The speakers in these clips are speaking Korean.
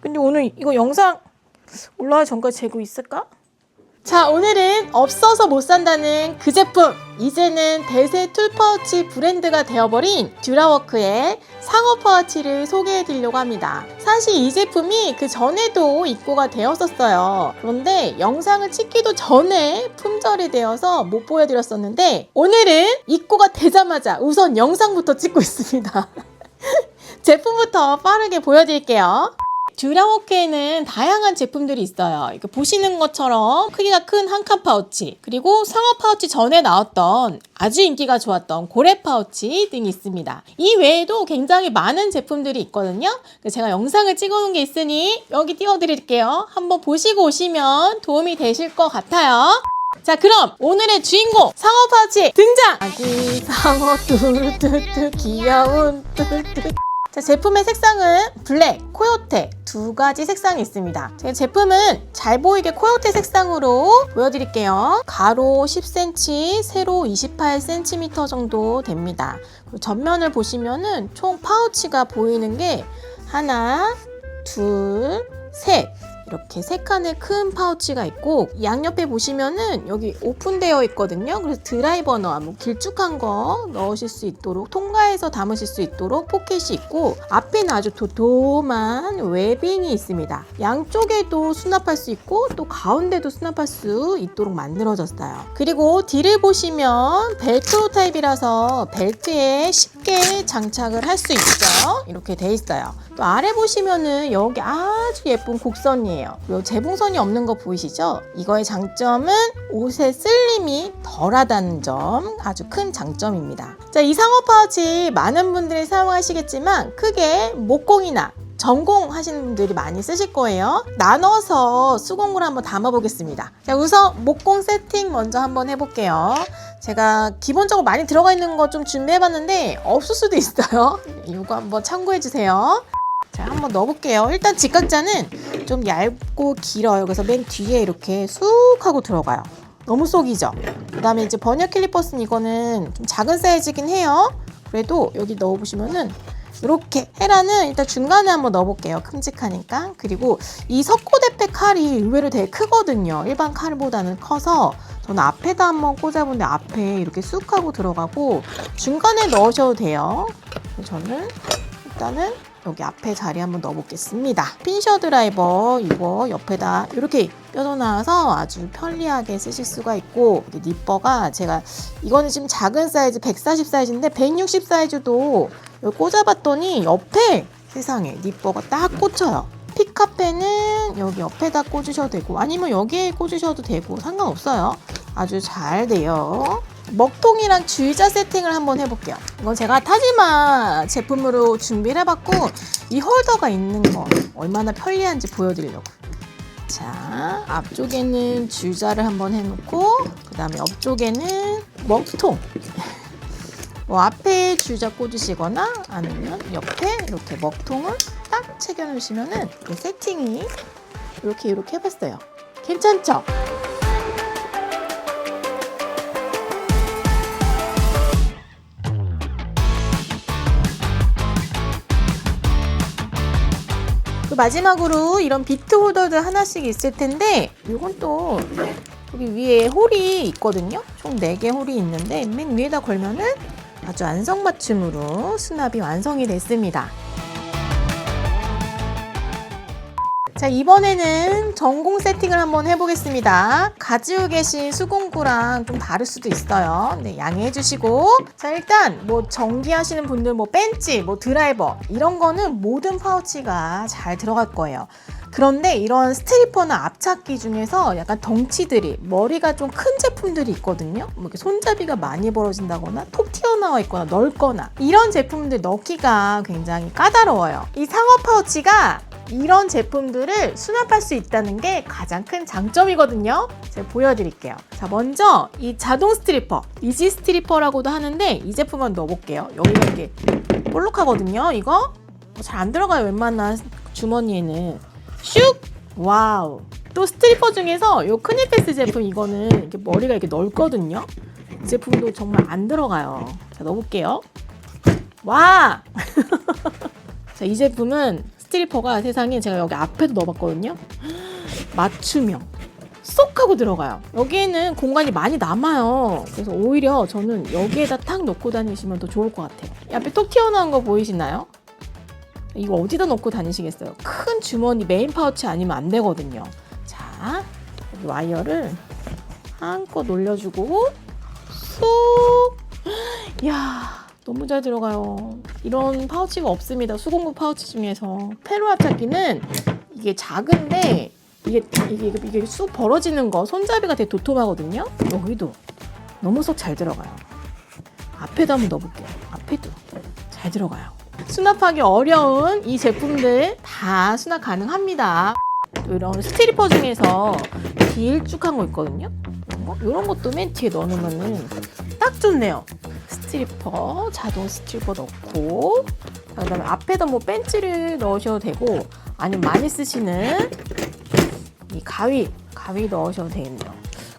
근데 오늘 이거 영상 올라와 전까지 재고 있을까? 자, 오늘은 없어서 못 산다는 그 제품. 이제는 대세 툴 파우치 브랜드가 되어버린 듀라워크의 상어 파우치를 소개해 드리려고 합니다. 사실 이 제품이 그 전에도 입고가 되었었어요. 그런데 영상을 찍기도 전에 품절이 되어서 못 보여드렸었는데 오늘은 입고가 되자마자 우선 영상부터 찍고 있습니다. 제품부터 빠르게 보여드릴게요. 듀라워크에는 다양한 제품들이 있어요. 이거 보시는 것처럼 크기가 큰 한 칸 파우치, 그리고 상어 파우치 전에 나왔던 아주 인기가 좋았던 고래 파우치 등이 있습니다. 이 외에도 굉장히 많은 제품들이 있거든요. 제가 영상을 찍어놓은 게 있으니 여기 띄워드릴게요. 한번 보시고 오시면 도움이 되실 것 같아요. 자 그럼 오늘의 주인공 상어 파우치 등장! 아기 상어 뚜뚜뚜 귀여운 뚜뚜 자, 제품의 색상은 블랙, 코요테 두 가지 색상이 있습니다. 제 제품은 잘 보이게 코요테 색상으로 보여드릴게요. 가로 10cm, 세로 28cm 정도 됩니다. 전면을 보시면은 총 파우치가 보이는 게 하나, 둘, 셋. 이렇게 세 칸의 큰 파우치가 있고 양옆에 보시면은 여기 오픈되어 있거든요. 그래서 드라이 버너 뭐 길쭉한 거 넣으실 수 있도록 통과해서 담으실 수 있도록 포켓이 있고 앞에는 아주 도톰한 웨빙이 있습니다. 양쪽에도 수납할 수 있고 또 가운데도 수납할 수 있도록 만들어졌어요. 그리고 뒤를 보시면 벨크로 타입이라서 벨트에 쉽게 장착을 할 수 있죠. 이렇게 돼 있어요. 또 아래 보시면은 여기 아주 예쁜 곡선이 에요. 그리고 재봉선이 없는 거 보이시죠? 이거의 장점은 옷의 쓸림이 덜하다는 점 아주 큰 장점입니다. 자, 이 상어 파우치 많은 분들이 사용하시겠지만 크게 목공이나 전공 하시는 분들이 많이 쓰실 거예요. 나눠서 수공을 한번 담아 보겠습니다. 자, 우선 목공 세팅 먼저 한번 해볼게요. 제가 기본적으로 많이 들어가 있는 거 좀 준비해봤는데 없을 수도 있어요. 이거 한번 참고해 주세요. 자, 한번 넣어볼게요. 일단 직각자는 좀 얇고 길어요. 그래서 맨 뒤에 이렇게 쑥 하고 들어가요. 너무 쏙이죠? 그 다음에 이제 버니어 캘리퍼스는 이거는 좀 작은 사이즈긴 해요. 그래도 여기 넣어보시면은 이렇게 헤라는 일단 중간에 한번 넣어볼게요. 큼직하니까. 그리고 이 석고대패 칼이 의외로 되게 크거든요. 일반 칼보다는 커서 저는 앞에다 한번 꽂아본데 앞에 이렇게 쑥 하고 들어가고 중간에 넣으셔도 돼요. 저는 일단은 여기 앞에 자리 한번 넣어보겠습니다. 핀셔 드라이버 이거 옆에다 이렇게 껴져나와서 아주 편리하게 쓰실 수가 있고 니퍼가 제가 이거는 지금 작은 사이즈 140 사이즈인데 160 사이즈도 꽂아봤더니 옆에 세상에 니퍼가 딱 꽂혀요. 픽카페는 여기 옆에다 꽂으셔도 되고 아니면 여기에 꽂으셔도 되고 상관없어요. 아주 잘 돼요. 먹통이랑 주의자 세팅을 한번 해볼게요. 이건 제가 타지마 제품으로 준비를 해봤고 이 홀더가 있는 거 얼마나 편리한지 보여드리려고. 자, 앞쪽에는 주의자를 한번 해놓고 그 다음에 옆쪽에는 먹통. 뭐 앞에 주의자 꽂으시거나 아니면 옆에 이렇게 먹통을 딱 챙겨놓으시면은 이 세팅이 이렇게 이렇게 해봤어요. 괜찮죠? 마지막으로 이런 비트 홀더도 하나씩 있을 텐데 이건 또 여기 위에 홀이 있거든요. 총 4개 홀이 있는데 맨 위에다 걸면은 아주 안성맞춤으로 수납이 완성이 됐습니다. 자, 이번에는 전공 세팅을 한번 해보겠습니다. 가지고 계신 수공구랑 좀 다를 수도 있어요. 네, 양해해 주시고. 자, 일단 뭐 전기 하시는 분들 뭐 벤치, 뭐 드라이버 이런 거는 모든 파우치가 잘 들어갈 거예요. 그런데 이런 스트리퍼나 앞찾기 중에서 약간 덩치들이 머리가 좀 큰 제품들이 있거든요. 뭐 이렇게 손잡이가 많이 벌어진다거나 톡 튀어나와 있거나 넓거나 이런 제품들 넣기가 굉장히 까다로워요. 이 상어 파우치가 이런 제품들을 수납할 수 있다는 게 가장 큰 장점이거든요. 제가 보여드릴게요. 자, 먼저 이 자동 스트리퍼, 이지 스트리퍼라고도 하는데 이 제품만 넣어볼게요. 여기가 이렇게 볼록하거든요. 이거 잘 안 들어가요. 웬만한 주머니에는 슉! 와우! 또 스트리퍼 중에서 이 크니페스 제품 이거는 이렇게 머리가 이렇게 넓거든요. 이 제품도 정말 안 들어가요. 자, 넣어볼게요. 와! 자, 이 제품은 스트리퍼가 세상에 제가 여기 앞에도 넣어봤거든요. 맞춤형. 쏙 하고 들어가요. 여기에는 공간이 많이 남아요. 그래서 오히려 저는 여기에다 탁 넣고 다니시면 더 좋을 것 같아요. 이 앞에 톡 튀어나온 거 보이시나요? 이거 어디다 넣고 다니시겠어요? 큰 주머니 메인 파우치 아니면 안 되거든요. 자, 와이어를 한껏 올려주고 쏙. 야, 너무 잘 들어가요. 이런 파우치가 없습니다. 수공구 파우치 중에서 페루아 찾기는 이게 작은데 이게 이게 이게 쑥 벌어지는 거 손잡이가 되게 도톰하거든요. 여기도 너무 쏙 잘 들어가요. 앞에도 한번 넣어볼게요. 앞에도 잘 들어가요. 수납하기 어려운 이 제품들 다 수납 가능합니다. 또 이런 스티리퍼 중에서 길쭉한 거 있거든요. 이런 것도 맨 뒤에 넣어놓으면 딱 좋네요. 스티리퍼, 자동 스티리퍼 넣고, 자, 그다음에 앞에다 뭐 벤치를 넣으셔도 되고, 아니면 많이 쓰시는 이 가위, 가위 넣으셔도 되겠네요.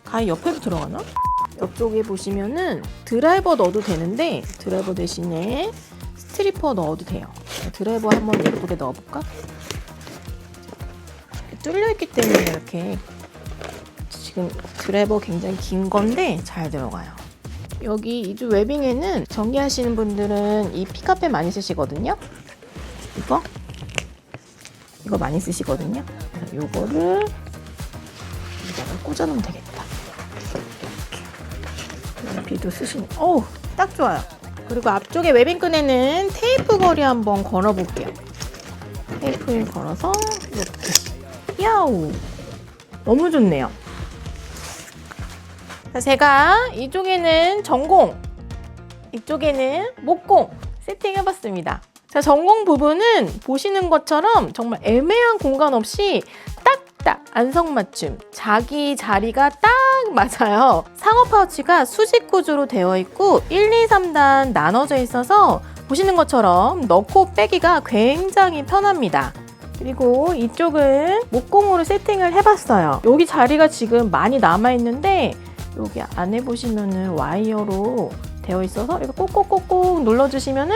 가위 옆에도 들어가나? 옆쪽에 보시면은 드라이버 넣어도 되는데 드라이버 대신에 스트리퍼 넣어도 돼요. 드라이버 한번 예쁘게 넣어볼까? 뚫려 있기 때문에 이렇게 지금 드라이버 굉장히 긴 건데 잘 들어가요. 여기 이주 웨빙에는 정리하시는 분들은 이 피카페 많이 쓰시거든요. 이거 이거 많이 쓰시거든요. 요거를 여기다가 꽂아놓으면 되겠다. 비도 쓰시는. 어우 딱 좋아요. 그리고 앞쪽에 웨빙끈에는 테이프 거리 한번 걸어볼게요. 테이프를 걸어서 이렇게 야우 너무 좋네요. 자, 제가 이쪽에는 전공, 이쪽에는 목공 세팅해봤습니다. 자, 전공 부분은 보시는 것처럼 정말 애매한 공간 없이 딱딱 안성맞춤, 자기 자리가 딱 맞아요. 상어 파우치가 수직 구조로 되어 있고 1, 2, 3단 나눠져 있어서 보시는 것처럼 넣고 빼기가 굉장히 편합니다. 그리고 이쪽은 목공으로 세팅을 해봤어요. 여기 자리가 지금 많이 남아있는데 여기 안에 보시면은 와이어로 되어 있어서 이렇게 꼭꼭꼭꼭 눌러주시면은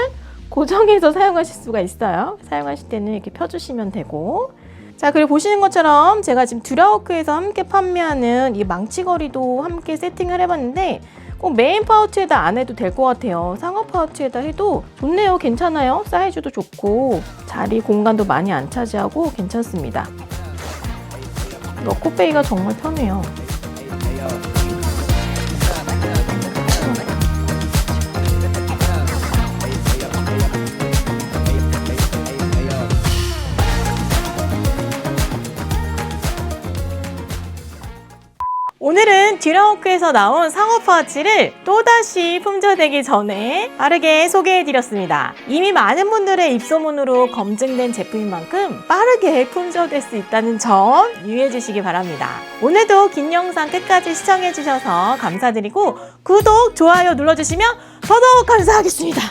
고정해서 사용하실 수가 있어요. 사용하실 때는 이렇게 펴주시면 되고. 자, 그리고 보시는 것처럼 제가 지금 듀라워크에서 함께 판매하는 이 망치거리도 함께 세팅을 해봤는데 꼭 메인 파우치에다 안 해도 될 것 같아요. 상어 파우치에다 해도 좋네요. 괜찮아요. 사이즈도 좋고 자리 공간도 많이 안 차지하고 괜찮습니다. 넣고 빼기가 정말 편해요. 듀라워크에서 나온 상어 파우치를 또다시 품절되기 전에 빠르게 소개해드렸습니다. 이미 많은 분들의 입소문으로 검증된 제품인 만큼 빠르게 품절될 수 있다는 점 유의해주시기 바랍니다. 오늘도 긴 영상 끝까지 시청해주셔서 감사드리고 구독, 좋아요 눌러주시면 더더욱 감사하겠습니다.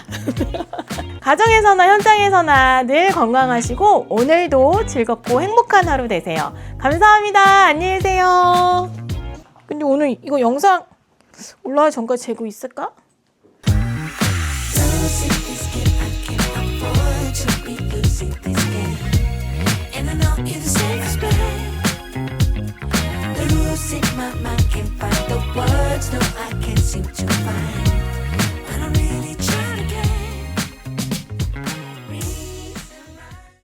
가정에서나 현장에서나 늘 건강하시고 오늘도 즐겁고 행복한 하루 되세요. 감사합니다. 안녕히 계세요. 근데 오늘 이거 영상 올라가기 전까지 재고 있을까?